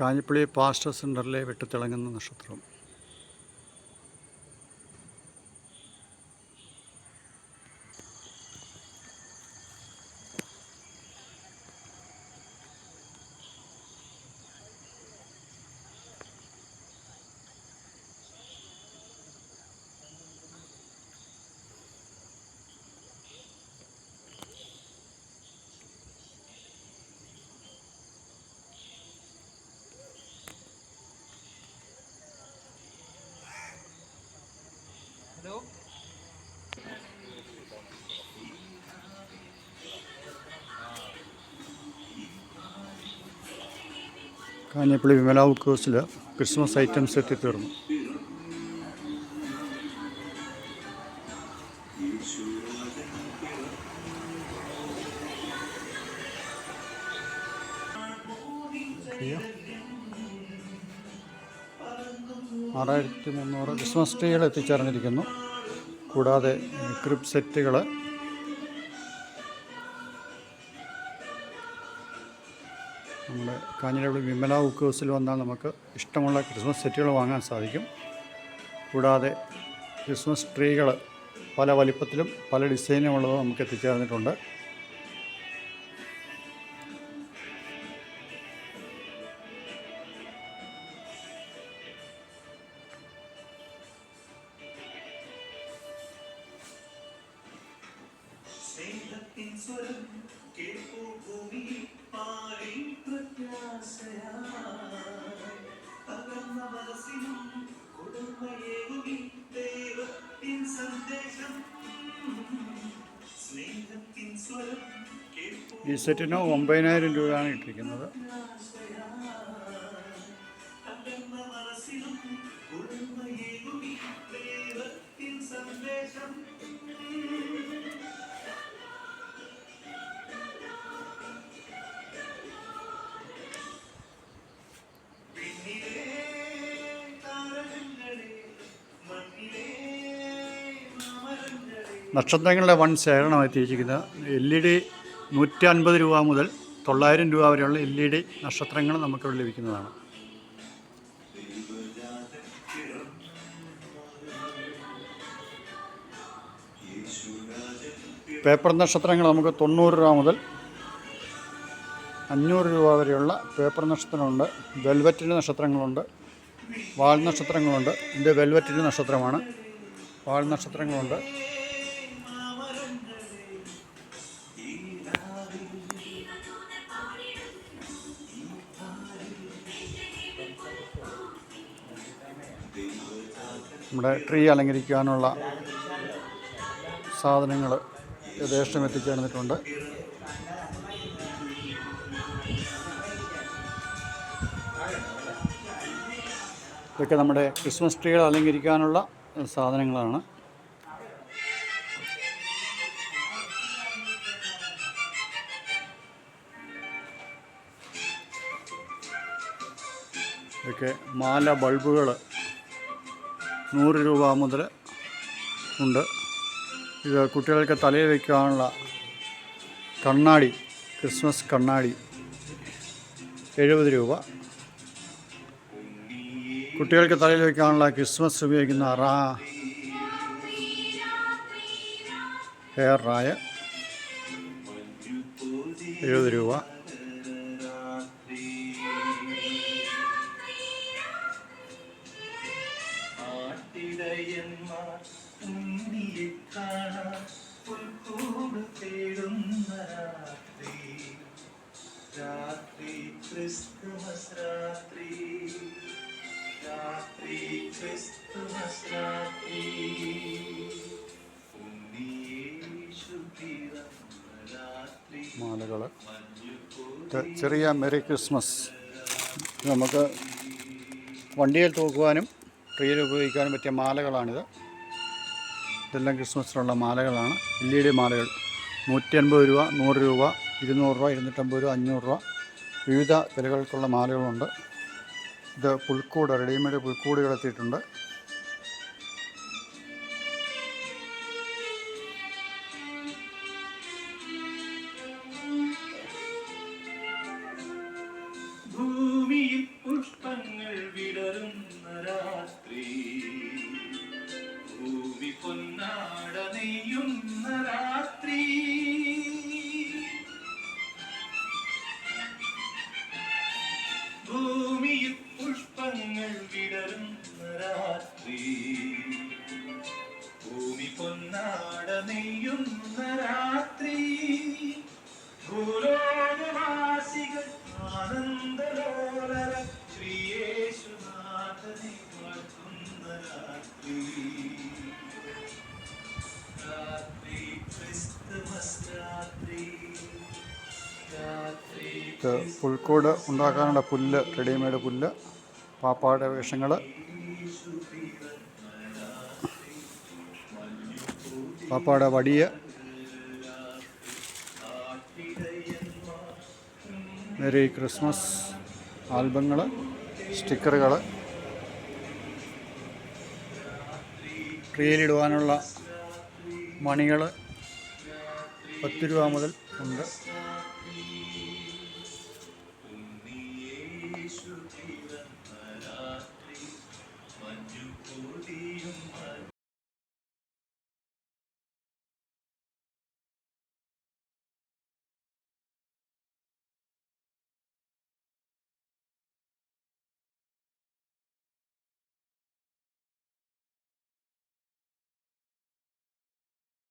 കാഞ്ഞിപ്പള്ളി pastor സെന്ററിലെ വെട്ടിത്തിളങ്ങുന്ന നക്ഷത്രം. കാഞ്ഞിപ്പള്ളി വിമല ബുക്കേഴ്സിൽ ക്രിസ്മസ് ഐറ്റംസ് എത്തിത്തീർന്നു. ആറായിരത്തി മുന്നൂറ് ക്രിസ്മസ് ട്രീകൾ എത്തിച്ചേർന്നിരിക്കുന്നു. കൂടാതെ ക്രിപ്പ് സെറ്റുകൾ നമ്മുടെ കാഞ്ഞിരപ്പള്ളി വിമല ബുക്കേഴ്സിൽ വന്നാൽ നമുക്ക് ഇഷ്ടമുള്ള ക്രിസ്മസ് സെറ്റുകൾ വാങ്ങാൻ സാധിക്കും. കൂടാതെ ക്രിസ്മസ് ട്രീകൾ പല വലിപ്പത്തിലും പല ഡിസൈനും ഉള്ളതും നമുക്ക് എത്തിച്ചേർന്നിട്ടുണ്ട്. കേൾപ്പൂ ഈ സെറ്റിന് ഒമ്പതിനായിരം രൂപയാണ് ഇട്ടിരിക്കുന്നത് നക്ഷത്രങ്ങളുടെ വൺ ശേഖരണമായി എത്തിയിരിക്കുന്നത്. എൽ ഇ ഡി നൂറ്റി അൻപത് രൂപ മുതൽ തൊള്ളായിരം രൂപ വരെയുള്ള എൽ ഇ ഡി നക്ഷത്രങ്ങൾ നമുക്കിവിടെ ലഭിക്കുന്നതാണ്. പേപ്പർ നക്ഷത്രങ്ങൾ നമുക്ക് തൊണ്ണൂറ് രൂപ മുതൽ അഞ്ഞൂറ് രൂപ വരെയുള്ള പേപ്പർ നക്ഷത്രങ്ങളുണ്ട്. വെൽവറ്റിന്റെ നക്ഷത്രങ്ങളുണ്ട്. വാൽ നക്ഷത്രങ്ങളുണ്ട്. എന്റെ വെൽവറ്റിന്റെ നക്ഷത്രമാണ്. വാൽ നക്ഷത്രങ്ങളുണ്ട്. നമ്മുടെ ട്രീ അലങ്കരിക്കാനുള്ള സാധനങ്ങൾ യഥേഷ്ടം എത്തിച്ചേർന്നിട്ടുണ്ട്. ഇതൊക്കെ നമ്മുടെ ക്രിസ്മസ് ട്രീകൾ അലങ്കരിക്കാനുള്ള സാധനങ്ങളാണ്. ഇതൊക്കെ മാല ബൾബുകൾ നൂറ് രൂപ മുതൽ ഉണ്ട്. ഇത് കുട്ടികൾക്ക് തലയിൽ വയ്ക്കാനുള്ള കണ്ണാടി ക്രിസ്മസ് കണ്ണാടി എഴുപത് രൂപ. കുട്ടികൾക്ക് തലയിൽ വയ്ക്കാനുള്ള ക്രിസ്മസ് ഉപയോഗിക്കുന്ന റാ ഹെയർ റായ എഴുപത് രൂപ. ആട്ടിടയന്മാർ ഉണ്ണിയെ കാണാൻ പുൽക്കൂട് തേടുന്ന രാത്രി. രാത്രി ക്രിസ്തുമസ് രാത്രി രാത്രി ക്രിസ്തുമസ് രാത്രി മാലകൾ ചെറിയ മെറി ക്രിസ്മസ്. നമുക്ക് വണ്ടിയിൽ തൂക്കുവാനും ട്രീയിൽ ഉപയോഗിക്കാനും പറ്റിയ മാലകളാണിത്. ഇതെല്ലാം ക്രിസ്മസിനുള്ള മാലകളാണ്. എൽ ഇ ഡി മാലകൾ. നൂറ്റി അൻപത് രൂപ നൂറ് രൂപ ഇരുന്നൂറ് രൂപ ഇരുന്നൂറ്റമ്പത് രൂപ അഞ്ഞൂറ് രൂപ. വിവിധ വിലകൾക്കുള്ള മാലകളുണ്ട്. ഇത് പുൽക്കൂട് റെഡിമെയ്ഡ് പുൽക്കൂടുകൾ എത്തിയിട്ടുണ്ട്. ജന്മരാത്രി ഭൂമിയിൽ പുഷ്പങ്ങൾ വിടരുന്ന രാത്രി ഭൂമി പൊന്നാട രാത്രി ഭൂലോകവാസികൾ ആനന്ദലോക ഇത് പുൽക്കൂട് ഉണ്ടാക്കാനുള്ള പുല്ല് റെഡിമെയ്ഡ് പുല്ല് പാപ്പായുടെ വേഷങ്ങൾ പാപ്പായുടെ വടിയ. മെരി ക്രിസ്മസ് ആൽബങ്ങൾ സ്റ്റിക്കറുകൾ ട്രീയിലിടുവാനുള്ള മണികൾ പത്ത് രൂപ മുതൽ ഉണ്ട്. വിശുചിരന്തരാത്രി മഞ്ഞു കൂടിയും